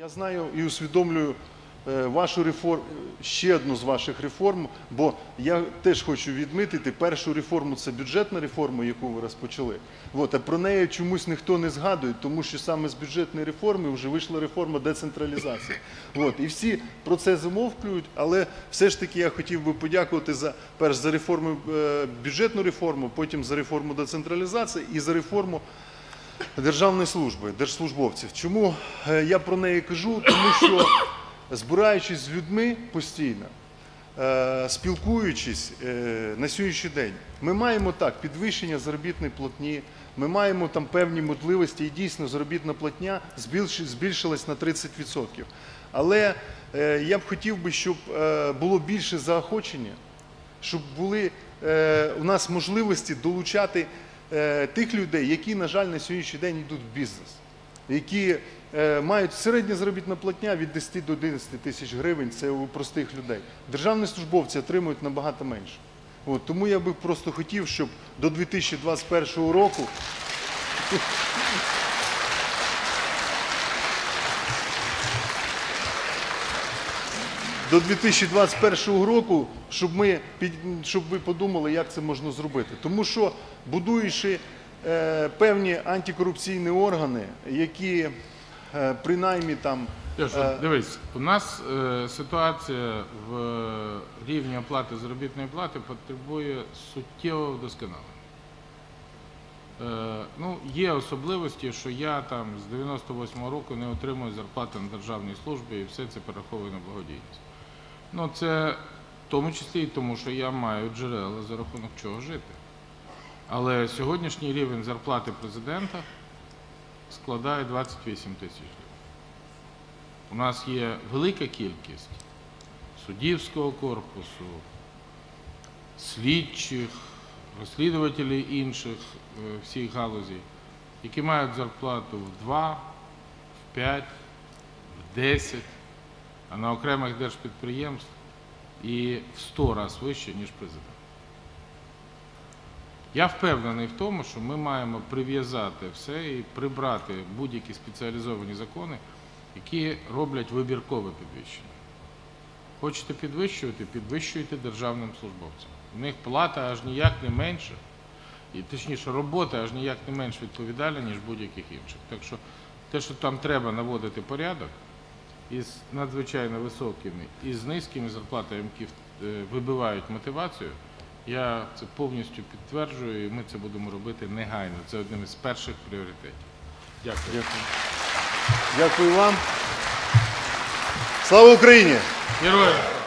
Я знаю і усвідомлюю е, вашу реформу, ще одну з ваших реформ, бо я теж хочу відмітити першу реформу це бюджетна реформа, яку ви розпочали. От, а про неї чомусь ніхто не згадує, тому що саме з бюджетної реформи вже вийшла реформа децентралізації. От, і всі про це замовклюють, але все ж таки я хотів би подякувати за перш за реформу е, бюджетну реформу, потім за реформу децентралізації і за реформу державної служби, держслужбовців. Чому е, я про неї кажу? Тому що збираючись з людьми постійно, е, спілкуючись е, на сьогоднішній день, ми маємо так підвищення заробітної платні, ми маємо там певні можливості, і дійсно заробітна платня збільш- збільшилась на 30%. Але я б хотів щоб було більше заохочення щоб були у нас можливості долучати тих людей, які, на жаль, на сьогоднішній день йдуть в бізнес, які е, мають середня заробітна платня від 10 до 11 тисяч гривень, це у простих людей. Державні службовці отримують набагато менше. От, тому я би просто хотів, щоб до 2021 року до 2021 року, щоб ми під, щоб ви подумали, як це можна зробити. Тому що будуючи е, певні антикорупційні органи, які е, принаймні там е, дивись, у нас е, ситуація в рівні оплати заробітної плати потребує суттєвого вдосконалення. Е, ну, є особливості, що я там з 98-го року не отримую зарплати на державній службі і все це перераховую на благодійність. Ну, це в тому числі і тому, що я маю джерела за рахунок чого жити. Але сьогоднішній рівень зарплати президента складає 28 тисяч гривень. У нас є велика кількість суддівського корпусу, слідчих, розслідувателів інших е, всіх галузей, які мають зарплату в 2, в 5, в 10, а на окремих держпідприємств і в 100 разів вище, ніж президент. Я впевнений в тому, що ми маємо прив'язати все і прибрати будь-які спеціалізовані закони, які роблять вибіркове підвищення. Хочете підвищувати, підвищуйте державним службовцям. У них плата аж ніяк не менша, і точніше, робота аж ніяк не менш відповідальна, ніж будь-яких інших. Так що те, що там треба наводити порядок із надзвичайно високими і з низькими зарплатами, які е, вибивають мотивацію, я це повністю підтверджую, і ми це будемо робити негайно. Це одним із перших пріоритетів. Дякую. Дякую. Дякую вам. Слава Україні! Героям!